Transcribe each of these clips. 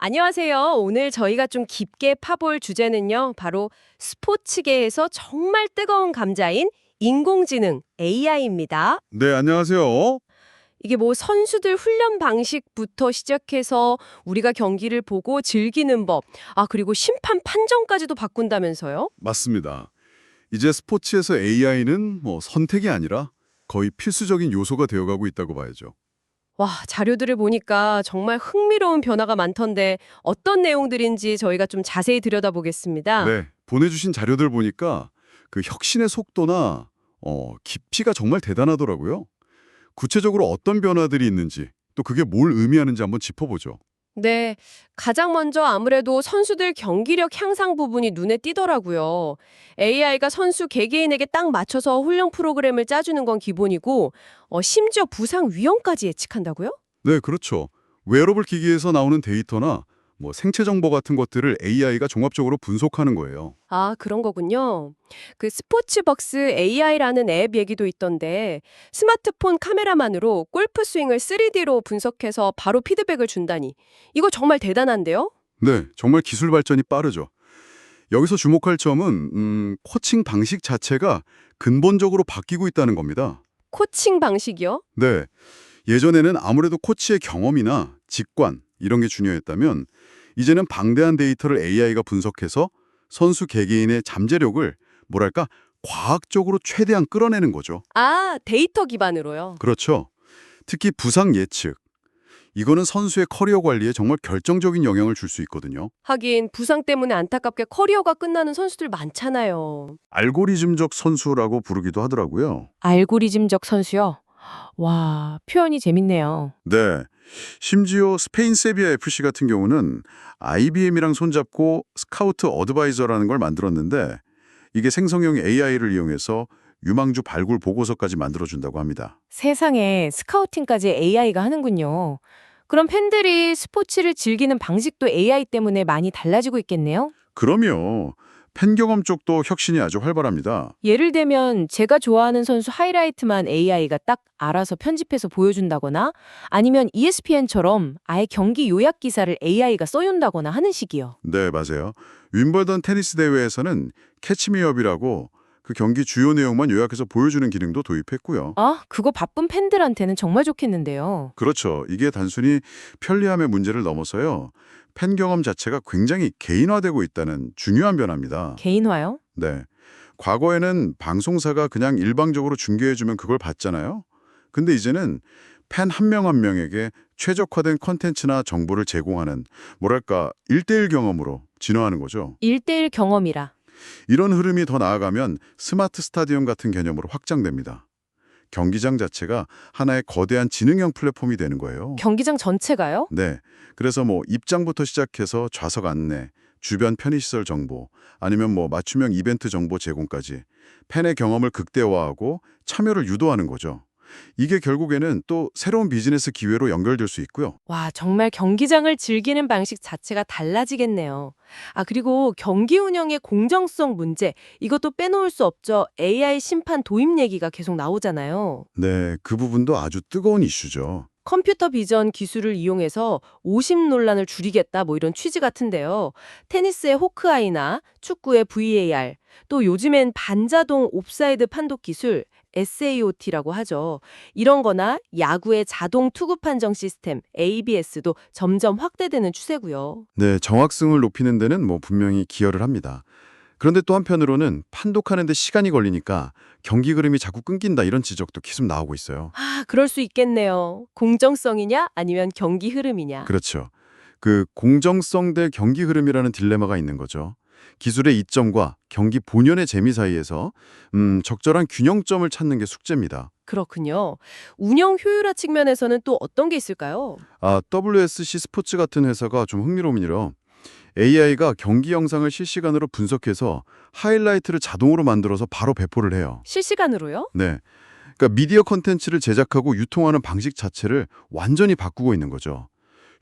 안녕하세요. 오늘 저희가 좀 깊게 파볼 주제는요. 바로 스포츠계에서 정말 뜨거운 감자인 인공지능 AI입니다. 네, 안녕하세요. 이게 뭐 선수들 훈련 방식부터 시작해서 우리가 경기를 보고 즐기는 법, 아 그리고 심판 판정까지도 바꾼다면서요? 맞습니다. 이제 스포츠에서 AI는 뭐 선택이 아니라 거의 필수적인 요소가 되어가고 있다고 봐야죠. 와, 자료들을 보니까 정말 흥미로운 변화가 많던데 어떤 내용들인지 저희가 좀 자세히 들여다보겠습니다. 네, 보내주신 자료들 보니까 그 혁신의 속도나 어, 깊이가 정말 대단하더라고요. 구체적으로 어떤 변화들이 있는지 또 그게 뭘 의미하는지 한번 짚어보죠. 네, 가장 먼저 아무래도 선수들 경기력 향상 부분이 눈에 띄더라고요. AI가 선수 개개인에게 딱 맞춰서 훈련 프로그램을 짜주는 건 기본이고, 어, 심지어 부상 위험까지 예측한다고요? 네, 그렇죠. 웨어러블 기기에서 나오는 데이터나 뭐 생체 정보 같은 것들을 AI가 종합적으로 분석하는 거예요. 아, 그런 거군요. 그 스포츠벅스 AI라는 앱 얘기도 있던데, 스마트폰 카메라만으로 골프 스윙을 3D로 분석해서 바로 피드백을 준다니. 이거 정말 대단한데요? 네, 정말 기술 발전이 빠르죠. 여기서 주목할 점은 음, 코칭 방식 자체가 근본적으로 바뀌고 있다는 겁니다. 코칭 방식이요? 네, 예전에는 아무래도 코치의 경험이나 직관 이런 게 중요했다면 이제는 방대한 데이터를 AI가 분석해서 선수 개개인의 잠재력을 뭐랄까 과학적으로 최대한 끌어내는 거죠. 아, 데이터 기반으로요. 그렇죠. 특히 부상 예측. 이거는 선수의 커리어 관리에 정말 결정적인 영향을 줄 수 있거든요. 하긴 부상 때문에 안타깝게 커리어가 끝나는 선수들 많잖아요. 알고리즘적 선수라고 부르기도 하더라고요. 알고리즘적 선수요? 와, 표현이 재밌네요. 네. 심지어 스페인 세비야 FC 같은 경우는 IBM이랑 손잡고 스카우트 어드바이저라는 걸 만들었는데 이게 생성형 AI를 이용해서 유망주 발굴 보고서까지 만들어준다고 합니다. 세상에 스카우팅까지 AI가 하는군요. 그럼 팬들이 스포츠를 즐기는 방식도 AI 때문에 많이 달라지고 있겠네요? 그럼요. 팬 경험 쪽도 혁신이 아주 활발합니다. 예를 들면 제가 좋아하는 선수 하이라이트만 AI가 딱 알아서 편집해서 보여준다거나 아니면 ESPN처럼 아예 경기 요약 기사를 AI가 써윤다거나 하는 식이요. 네, 맞아요. 윈벌던 테니스 대회에서는 캐치미업이라고 그 경기 주요 내용만 요약해서 보여주는 기능도 도입했고요. 아, 그거 바쁜 팬들한테는 정말 좋겠는데요. 그렇죠. 이게 단순히 편리함의 문제를 넘어서요. 팬 경험 자체가 굉장히 개인화되고 있다는 중요한 변화입니다. 개인화요? 네. 과거에는 방송사가 그냥 일방적으로 중계해주면 그걸 봤잖아요. 근데 이제는 팬 한명한 명에게 최적화된 컨텐츠나 정보를 제공하는 뭐랄까 일대일 경험으로 진화하는 거죠. 일대일 경험이라. 이런 흐름이 더 나아가면 스마트 스타디움 같은 개념으로 확장됩니다. 경기장 자체가 하나의 거대한 지능형 플랫폼이 되는 거예요. 경기장 전체가요? 네. 그래서 뭐 입장부터 시작해서 좌석 안내, 주변 편의시설 정보, 아니면 뭐 맞춤형 이벤트 정보 제공까지 팬의 경험을 극대화하고 참여를 유도하는 거죠. 이게 결국에는 또 새로운 비즈니스 기회로 연결될 수 있고요. 와, 정말 경기장을 즐기는 방식 자체가 달라지겠네요. 아, 그리고 경기 운영의 공정성 문제, 이것도 빼놓을 수 없죠. AI 심판 도입 얘기가 계속 나오잖아요. 네, 그 부분도 아주 뜨거운 이슈죠. 컴퓨터 비전 기술을 이용해서 오심 논란을 줄이겠다 뭐 이런 취지 같은데요. 테니스의 호크아이나 축구의 VAR, 또 요즘엔 반자동 옵사이드 판독 기술 SAOT라고 하죠. 이런 거나 야구의 자동 투구 판정 시스템 ABS도 점점 확대되는 추세고요. 네, 정확성을 높이는 데는 뭐 분명히 기여를 합니다. 그런데 또 한편으로는 판독하는 데 시간이 걸리니까 경기 그림이 자꾸 끊긴다 이런 지적도 계속 나오고 있어요. 아, 그럴 수 있겠네요. 공정성이냐 아니면 경기 흐름이냐. 그렇죠. 그 공정성 대 경기 흐름이라는 딜레마가 있는 거죠. 기술의 이점과 경기 본연의 재미 사이에서 음, 적절한 균형점을 찾는 게 숙제입니다. 그렇군요. 운영 효율화 측면에서는 또 어떤 게 있을까요? 아, WSC 스포츠 같은 회사가 좀 흥미로운이요. AI가 경기 영상을 실시간으로 분석해서 하이라이트를 자동으로 만들어서 바로 배포를 해요. 실시간으로요? 네. 그러니까 미디어 콘텐츠를 제작하고 유통하는 방식 자체를 완전히 바꾸고 있는 거죠.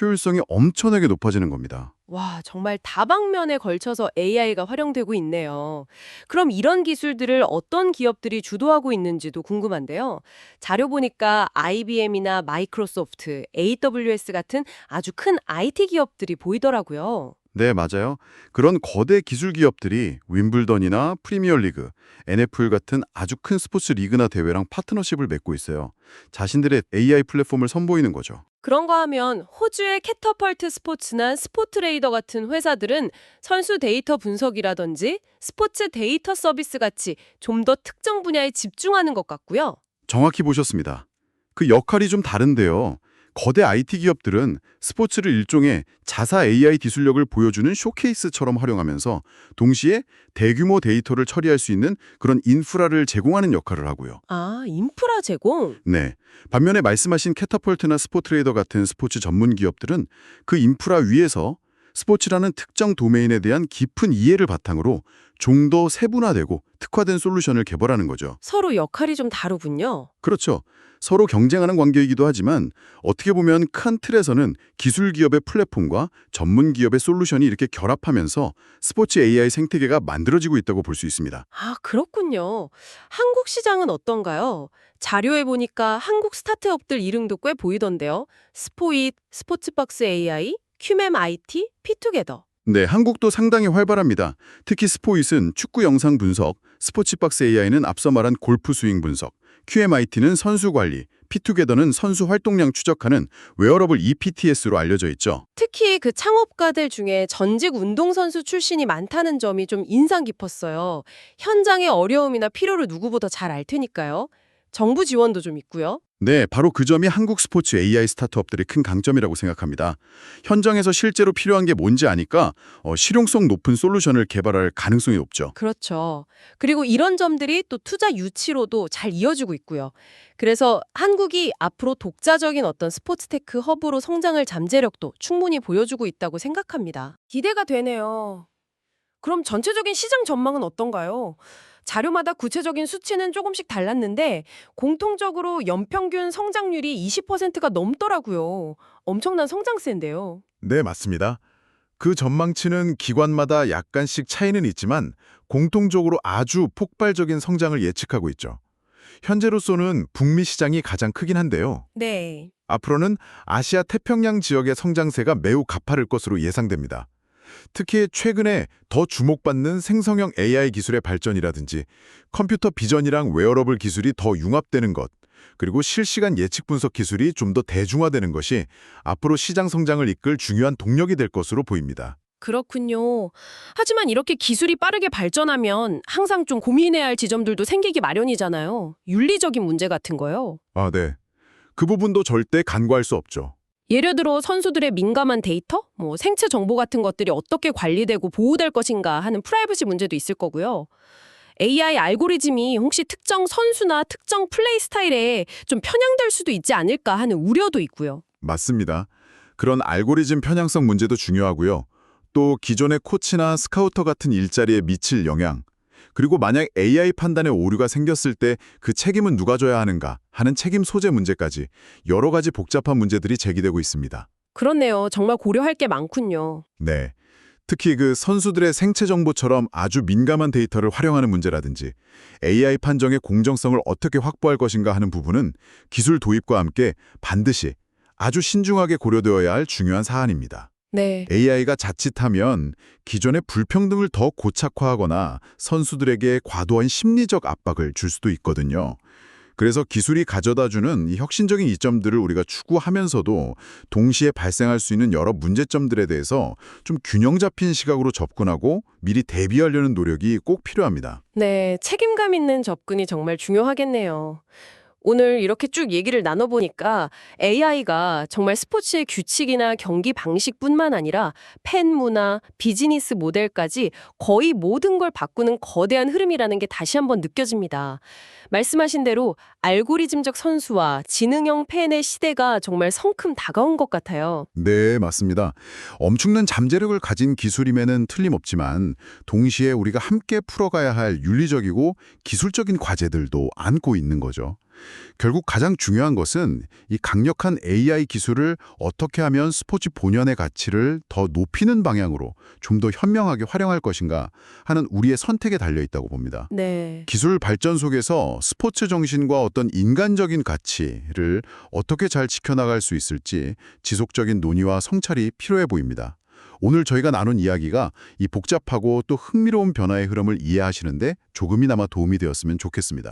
효율성이 엄청나게 높아지는 겁니다. 와, 정말 다방면에 걸쳐서 AI가 활용되고 있네요. 그럼 이런 기술들을 어떤 기업들이 주도하고 있는지도 궁금한데요. 자료 보니까 IBM이나 마이크로소프트, AWS 같은 아주 큰 IT 기업들이 보이더라고요. 네, 맞아요. 그런 거대 기술 기업들이 윈블던이나 프리미어리그, NFL 같은 아주 큰 스포츠 리그나 대회랑 파트너십을 맺고 있어요. 자신들의 AI 플랫폼을 선보이는 거죠. 그런가 하면 호주의 캐터펄트 스포츠나 스포트레이더 같은 회사들은 선수 데이터 분석이라든지 스포츠 데이터 서비스 같이 좀 더 특정 분야에 집중하는 것 같고요. 정확히 보셨습니다. 그 역할이 좀 다른데요. 거대 IT 기업들은 스포츠를 일종의 자사 AI 기술력을 보여주는 쇼케이스처럼 활용하면서 동시에 대규모 데이터를 처리할 수 있는 그런 인프라를 제공하는 역할을 하고요. 아, 인프라 제공? 네. 반면에 말씀하신 캐터펄트나 스포트레이더 같은 스포츠 전문 기업들은 그 인프라 위에서 스포츠라는 특정 도메인에 대한 깊은 이해를 바탕으로 좀 더 세분화되고 특화된 솔루션을 개발하는 거죠. 서로 역할이 좀 다르군요. 그렇죠. 서로 경쟁하는 관계이기도 하지만 어떻게 보면 큰 틀에서는 기술 기업의 플랫폼과 전문 기업의 솔루션이 이렇게 결합하면서 스포츠 AI 생태계가 만들어지고 있다고 볼 수 있습니다. 아, 그렇군요. 한국 시장은 어떤가요? 자료에 보니까 한국 스타트업들 이름도 꽤 보이던데요. 스포잇, 스포츠박스 AI, 큐맵 IT, 피투게더. 네, 한국도 상당히 활발합니다. 특히 스포잇은 축구 영상 분석, 스포츠박스 AI는 앞서 말한 골프 스윙 분석, QMIT는 선수 관리, 피투게더는 선수 활동량 추적하는 웨어러블 EPTS로 알려져 있죠. 특히 그 창업가들 중에 전직 운동선수 출신이 많다는 점이 좀 인상 깊었어요. 현장의 어려움이나 필요를 누구보다 잘 알 테니까요. 정부 지원도 좀 있고요. 네, 바로 그 점이 한국 스포츠 AI 스타트업들의 큰 강점이라고 생각합니다. 현장에서 실제로 필요한 게 뭔지 아니까 어, 실용성 높은 솔루션을 개발할 가능성이 높죠. 그렇죠. 그리고 이런 점들이 또 투자 유치로도 잘 이어지고 있고요. 그래서 한국이 앞으로 독자적인 어떤 스포츠 테크 허브로 성장할 잠재력도 충분히 보여주고 있다고 생각합니다. 기대가 되네요. 그럼 전체적인 시장 전망은 어떤가요? 자료마다 구체적인 수치는 조금씩 달랐는데 공통적으로 연평균 성장률이 20%가 넘더라고요. 엄청난 성장세인데요. 네, 맞습니다. 그 전망치는 기관마다 약간씩 차이는 있지만 공통적으로 아주 폭발적인 성장을 예측하고 있죠. 현재로서는 북미 시장이 가장 크긴 한데요. 네. 앞으로는 아시아 태평양 지역의 성장세가 매우 가파를 것으로 예상됩니다. 특히 최근에 더 주목받는 생성형 AI 기술의 발전이라든지 컴퓨터 비전이랑 웨어러블 기술이 더 융합되는 것, 그리고 실시간 예측 분석 기술이 좀 더 대중화되는 것이 앞으로 시장 성장을 이끌 중요한 동력이 될 것으로 보입니다. 그렇군요. 하지만 이렇게 기술이 빠르게 발전하면 항상 좀 고민해야 할 지점들도 생기기 마련이잖아요. 윤리적인 문제 같은 거요. 아, 네. 그 부분도 절대 간과할 수 없죠. 예를 들어 선수들의 민감한 데이터, 뭐 생체 정보 같은 것들이 어떻게 관리되고 보호될 것인가 하는 프라이버시 문제도 있을 거고요. AI 알고리즘이 혹시 특정 선수나 특정 플레이 스타일에 좀 편향될 수도 있지 않을까 하는 우려도 있고요. 맞습니다. 그런 알고리즘 편향성 문제도 중요하고요. 또 기존의 코치나 스카우터 같은 일자리에 미칠 영향, 그리고 만약 AI 판단에 오류가 생겼을 때 그 책임은 누가 져야 하는가 하는 책임 소재 문제까지 여러 가지 복잡한 문제들이 제기되고 있습니다. 그렇네요. 정말 고려할 게 많군요. 네. 특히 그 선수들의 생체 정보처럼 아주 민감한 데이터를 활용하는 문제라든지 AI 판정의 공정성을 어떻게 확보할 것인가 하는 부분은 기술 도입과 함께 반드시 아주 신중하게 고려되어야 할 중요한 사안입니다. 네. AI가 자칫하면 기존의 불평등을 더 고착화하거나 선수들에게 과도한 심리적 압박을 줄 수도 있거든요. 그래서 기술이 가져다주는 이 혁신적인 이점들을 우리가 추구하면서도 동시에 발생할 수 있는 여러 문제점들에 대해서 좀 균형 잡힌 시각으로 접근하고 미리 대비하려는 노력이 꼭 필요합니다. 네, 책임감 있는 접근이 정말 중요하겠네요. 오늘 이렇게 쭉 얘기를 나눠보니까 AI가 정말 스포츠의 규칙이나 경기 방식뿐만 아니라 팬 문화, 비즈니스 모델까지 거의 모든 걸 바꾸는 거대한 흐름이라는 게 다시 한번 느껴집니다. 말씀하신 대로 알고리즘적 선수와 지능형 팬의 시대가 정말 성큼 다가온 것 같아요. 네, 맞습니다. 엄청난 잠재력을 가진 기술임에는 틀림없지만 동시에 우리가 함께 풀어가야 할 윤리적이고 기술적인 과제들도 안고 있는 거죠. 결국 가장 중요한 것은 이 강력한 AI 기술을 어떻게 하면 스포츠 본연의 가치를 더 높이는 방향으로 좀 더 현명하게 활용할 것인가 하는 우리의 선택에 달려 있다고 봅니다. 네. 기술 발전 속에서 스포츠 정신과 어떤 인간적인 가치를 어떻게 잘 지켜나갈 수 있을지 지속적인 논의와 성찰이 필요해 보입니다. 오늘 저희가 나눈 이야기가 이 복잡하고 또 흥미로운 변화의 흐름을 이해하시는데 조금이나마 도움이 되었으면 좋겠습니다.